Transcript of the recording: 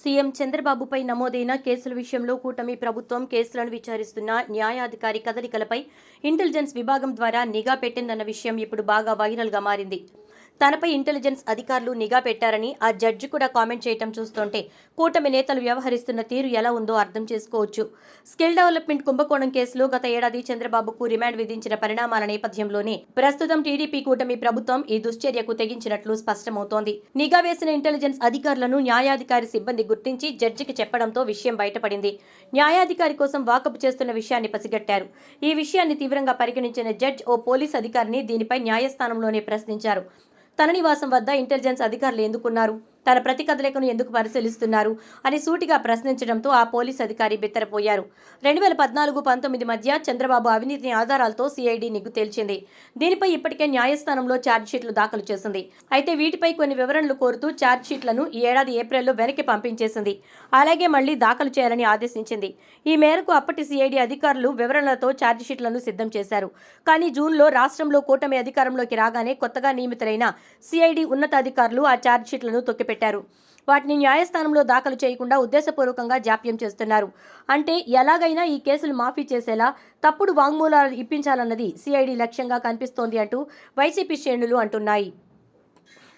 CM చంద్రబాబుపై నమోదైన కేసుల విషయంలో కూటమి ప్రభుత్వం కేసులను విచారిస్తున్న న్యాయాధికారి కదలికలపై ఇంటెలిజెన్స్ విభాగం ద్వారా నిఘా పెట్టిందన్న విషయం ఇప్పుడు బాగా వైరల్గా మారింది. తనపై ఇంటెలిజెన్స్ అధికారులు నిఘా పెట్టారని ఆ జడ్జి కూడా కామెంట్ చేయటం చూస్తుంటే కూటమి నేతలు వ్యవహరిస్తున్న తీరు ఎలా ఉందో అర్థం చేసుకోవచ్చు. స్కిల్ డెవలప్మెంట్ కుంభకోణం కేసులో గత ఏడాది చంద్రబాబుకు రిమాండ్ విధించిన పరిణామాల నేపథ్యంలోనే ప్రస్తుతం టీడీపీ కూటమి ప్రభుత్వం ఈ దుశ్చర్యకు తెగించినట్లు స్పష్టమవుతోంది. నిఘా వేసిన ఇంటెలిజెన్స్ అధికారులను న్యాయాధికారి సిబ్బంది గుర్తించి జడ్జికి చెప్పడంతో విషయం బయటపడింది. న్యాయాధికారి కోసం వాకప్ చేస్తున్న విషయాన్ని పసిగట్టారు. ఈ విషయాన్ని తీవ్రంగా పరిగణించిన జడ్జ్ ఓ పోలీస్ అధికారిని దీనిపై న్యాయస్థానంలోనే ప్రశ్నించారు. తన నివాసం వద్ద ఇంటెలిజెన్స్ అధికారులు ఎందుకున్నారు? తన ప్రతి కదలికను ఎందుకు పరిశీలిస్తున్నారు అని సూటిగా ప్రశ్నించడంతో ఆ పోలీస్ అధికారి బిత్తరపోయారు. రెండు వేల పద్నాలుగు పంతొమ్మిది మధ్య చంద్రబాబు అవినీతి ఆధారాలతో సిఐడి నిగ్గు తేల్చింది. దీనిపై ఇప్పటికే న్యాయస్థానంలో ఛార్జ్షీట్లు దాఖలు చేసింది. అయితే వీటిపై కొన్ని వివరణలు కోరుతూ ఛార్జ్షీట్లను ఈ ఏడాది ఏప్రిల్లో వెనక్కి పంపించేసింది. అలాగే మళ్ళీ దాఖలు చేయాలని ఆదేశించింది. ఈ మేరకు అప్పటి సిఐడి అధికారులు వివరణలతో ఛార్జ్షీట్లను సిద్ధం చేశారు. కానీ జూన్లో రాష్ట్రంలో కూటమి అధికారంలోకి రాగానే కొత్తగా నియమితులైన సిఐడి ఉన్నతాధికారులు ఆ ఛార్జ్షీట్లను పెట్టారు. వాటిని న్యాయస్థానంలో దాఖలు చేయకుండా ఉద్దేశపూర్వకంగా జాప్యం చేస్తున్నారు. అంటే ఎలాగైనా ఈ కేసులు మాఫీ చేసేలా తప్పుడు వాంగ్మూలాలు ఇప్పించాలన్నది సిఐడి లక్ష్యంగా కనిపిస్తోంది అంటూ వైసీపీ శ్రేణులు అంటున్నాయి.